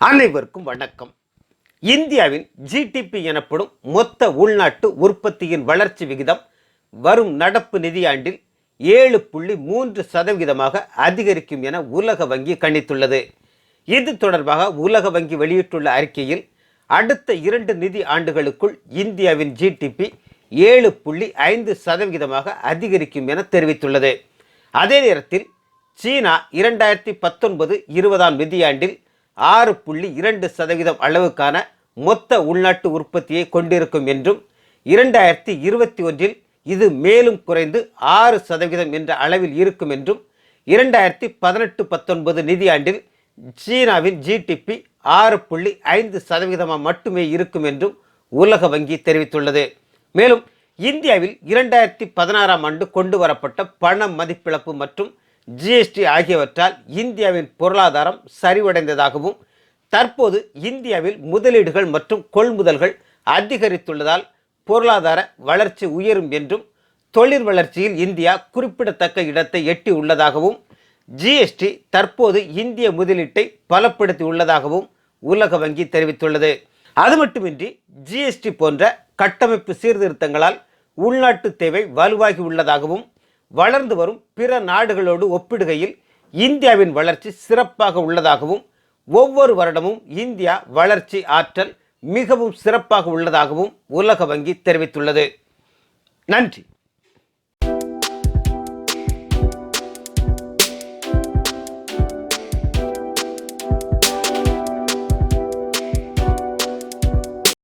அனைவருக்கும் வணக்கம். இந்தியாவின் ஜிடிபி எனப்படும் மொத்த உள்நாட்டு உற்பத்தியின் வளர்ச்சி விகிதம் வரும் நடப்பு நிதியாண்டில் ஏழு புள்ளி மூன்று சதவிகிதமாக அதிகரிக்கும் என உலக வங்கி கணித்துள்ளது. இது தொடர்பாக உலக வங்கி வெளியிட்டுள்ள அறிக்கையில் அடுத்த இரண்டு நிதி ஆண்டுகளுக்குள் இந்தியாவின் ஜிடிபி ஏழு புள்ளி ஐந்து சதவிகிதமாக அதிகரிக்கும் என தெரிவித்துள்ளது. அதே நேரத்தில் சீனா இரண்டாயிரத்தி பத்தொன்பது இருபதாம் நிதியாண்டில் ஆறு புள்ளி இரண்டு சதவீதம் அளவுக்கான மொத்த உள்நாட்டு உற்பத்தியை கொண்டிருக்கும் என்றும் இரண்டாயிரத்தி இருபத்தி ஒன்றில் இது மேலும் குறைந்து ஆறு சதவீதம் என்ற அளவில் இருக்கும் என்றும் இரண்டாயிரத்தி பதினெட்டு பத்தொன்பது நிதியாண்டில் சீனாவின் ஜிடிபி ஆறு புள்ளி ஐந்து சதவீதமாக மட்டுமே இருக்கும் என்றும் உலக வங்கி தெரிவித்துள்ளது. மேலும் இந்தியாவில் இரண்டாயிரத்தி பதினாறாம் ஆண்டு கொண்டு வரப்பட்ட பண மதிப்பிழப்பு மற்றும் ஜிஎஸ்டி ஆகியவற்றால் இந்தியாவின் பொருளாதாரம் சரிவடைந்ததாகவும் தற்போது இந்தியாவில் முதலீடுகள் மற்றும் கொள்முதல்கள் அதிகரித்துள்ளதால் பொருளாதார வளர்ச்சி உயரும் என்றும் தொழில் வளர்ச்சியில் இந்தியா குறிப்பிடத்தக்க இடத்தை எட்டி உள்ளதாகவும் ஜிஎஸ்டி தற்போது இந்திய முதலீட்டை பலப்படுத்தி உள்ளதாகவும் உலக வங்கி தெரிவித்துள்ளது. அது மட்டுமின்றி ஜிஎஸ்டி போன்ற கட்டமைப்பு சீர்திருத்தங்களால் உள்நாட்டு தேவை வலுவாகி உள்ளதாகவும் வளர்ந்து வரும் பிற நாடுகளோடு ஒப்பிடுகையில் இந்தியாவின் வளர்ச்சி சிறப்பாக உள்ளதாகவும் ஒவ்வொரு வருடமும் இந்தியா வளர்ச்சி ஆற்றல் மிகவும் சிறப்பாக உள்ளதாகவும் உலக வங்கி தெரிவித்துள்ளது. நன்றி.